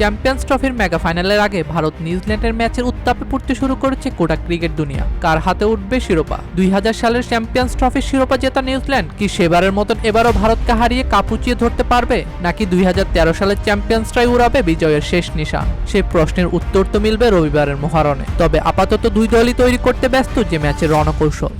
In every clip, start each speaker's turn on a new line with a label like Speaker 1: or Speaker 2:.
Speaker 1: Champions ট্রফির mega ফাইনালের আগে ভারত নিউজিল্যান্ডের ম্যাচের উত্তাপে পড়তে শুরু করেছে কোটা ক্রিকেট দুনিয়া। কার হাতে উঠবে শিরোপা? দুই হাজার সালের চ্যাম্পিয়ন্স ট্রফির শিরোপা জেতা নিউজিল্যান্ড কি সেবারের মতন এবারও ভারতকে হারিয়ে কাপুচিয়ে ধরতে পারবে? নাকি দুই হাজার তেরো সালের চ্যাম্পিয়ন্সটাই উড়াবে বিজয়ের শেষ নিশান? সেই প্রশ্নের উত্তর তো মিলবে রবিবারের মহারণে। তবে আপাতত দুই দলই তৈরি করতে ব্যস্ত যে ম্যাচের রণকৌশল।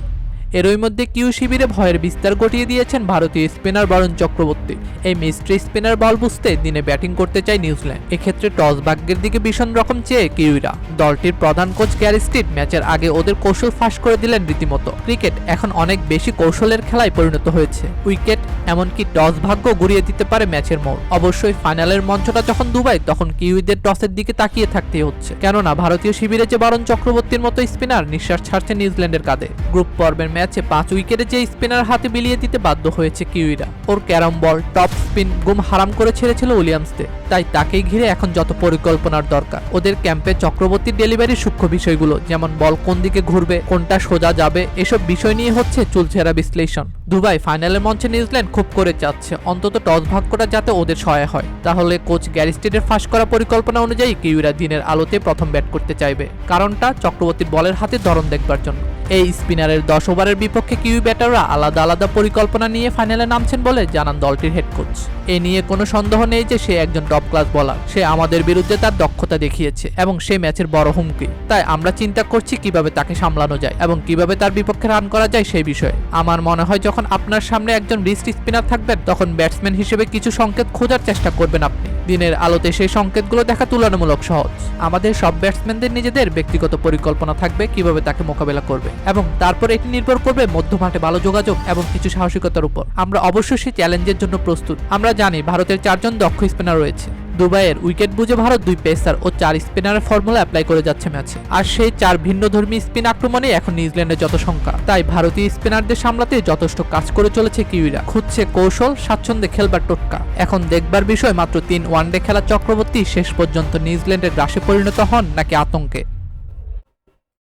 Speaker 1: এরই মধ্যে কিউ শিবিরে ভয়ের বিস্তার ঘটিয়ে দিয়েছেন ভারতীয় স্পিনার বরুণ চক্রবর্তী। এই মিস্ট্রি স্পিনার বল বুঝতে দিনে ব্যাটিং করতে চায় নিউজিল্যান্ড। এক্ষেত্রে টস ভাগ্যের দিকে ভীষণ রকম চেয়ে কিউইরা। দলটির প্রধান কোচ গ্যারি স্ট্রিট ম্যাচের আগে ওদের কৌশল ফাঁস করে দিলেন রীতিমতো। ক্রিকেট এখন অনেক বেশি কৌশলের খেলায় পরিণত হয়েছে। উইকেট, এমনকি টস ভাগ্য ঘুরিয়ে দিতে পারে ম্যাচের মোড়। অবশ্যই ফাইনালের মঞ্চটা যখন দুবাই, তখন কিউইদের টসের দিকে তাকিয়ে থাকতেই হচ্ছে। কেননা, ভারতীয় শিবিরে যে বরণ চক্রবর্তীর মতো স্পিনার নিঃশ্বাস ছাড়ছে নিউজিল্যান্ডের কাঁধে। গ্রুপ পর্বের ম্যাচে পাঁচ উইকেটে যে স্পিনার হাতে বিলিয়ে দিতে বাধ্য হয়েছে কিউইরা, ওর ক্যারাম বল, টপ স্পিন গুম হারাম করে ছেড়েছিল উইলিয়ামসকে, তাই তাকেই ঘিরে এখন যত পরিকল্পনার দরকার। ওদের ক্যাম্পে চক্রবর্তীর ডেলিভারি সূক্ষ্ম বিষয়গুলো, যেমন বল কোন দিকে ঘুরবে, কোনটা সোজা যাবে, এসব বিষয় নিয়ে হচ্ছে চুলছেরা বিশ্লেষণ। দুবাই ফাইনালের মঞ্চে নিউজিল্যান্ড খুব করে চাচ্ছে, অন্তত টস ভাগ্যটা যাতে ওদের সহায় হয়। তাহলে কোচ গ্যারিস্টেডের ফাঁস করা পরিকল্পনা অনুযায়ী কিউইরা দিনের আলোতে প্রথম ব্যাট করতে চাইবে। কারণটা চক্রবর্তীর বলের হাতে ধরন দেখবার জন্য। এই স্পিনারের দশ ওভারের বিপক্ষে কিউ ব্যাটাররা আলাদা আলাদা পরিকল্পনা নিয়ে ফাইনালে নামছেন বলে জানান দলটির হেড কোচ। এ নিয়ে কোনো সন্দেহ নেই যে সে একজন টপ ক্লাস বলার সে আমাদের বিরুদ্ধে তার দক্ষতা দেখিয়েছে এবং সে ম্যাচের বড় হুমকি। তাই আমরা চিন্তা করছি কীভাবে তাকে সামলানো যায় এবং কীভাবে তার বিপক্ষে রান করা যায় সেই বিষয়ে। আমার মনে হয় যখন আপনার সামনে একজন রিস্ট স্পিনার থাকবেন, তখন ব্যাটসম্যান হিসেবে কিছু সংকেত খোঁজার চেষ্টা করবেন আপনি। দিনের আলোতে সেই সংকেতগুলো দেখা তুলনামূলক সহজ। আমাদের সব ব্যাটসম্যানদের নিজেদের ব্যক্তিগত পরিকল্পনা থাকবে কীভাবে তাকে মোকাবেলা করবে এবং তারপর এটি নির্ভর করবে মধ্যমাঠে ভালো যোগাযোগ এবং কিছু সাহসিকতার উপর। আমরা অবশ্যই সেই চ্যালেঞ্জের জন্য প্রস্তুত। আমরা জানি ভারতের চারজন দক্ষ স্পিনার রয়েছে। দুবাইয়ের উইকেট বুঝে ভারত দুই পেসার ও চার স্পিনারের ফর্মুলা অ্যাপ্লাই করে যাচ্ছে ম্যাচে। আর সেই চার ভিন্ন ধর্মী স্পিন আক্রমণে এখন নিউজিল্যান্ডের যত সংখ্যা, তাই ভারতীয় স্পিনারদের সামলাতে যথেষ্ট কাজ করে চলেছে কিউইরা। খুঁজছে কৌশল, স্বাচ্ছন্দ্যে খেলবার টোটকা। এখন দেখবার বিষয় মাত্র তিন ওয়ানডে খেলা চক্রবর্তী শেষ পর্যন্ত নিউজিল্যান্ডের গ্রাসে পরিণত হন নাকি আতঙ্কে।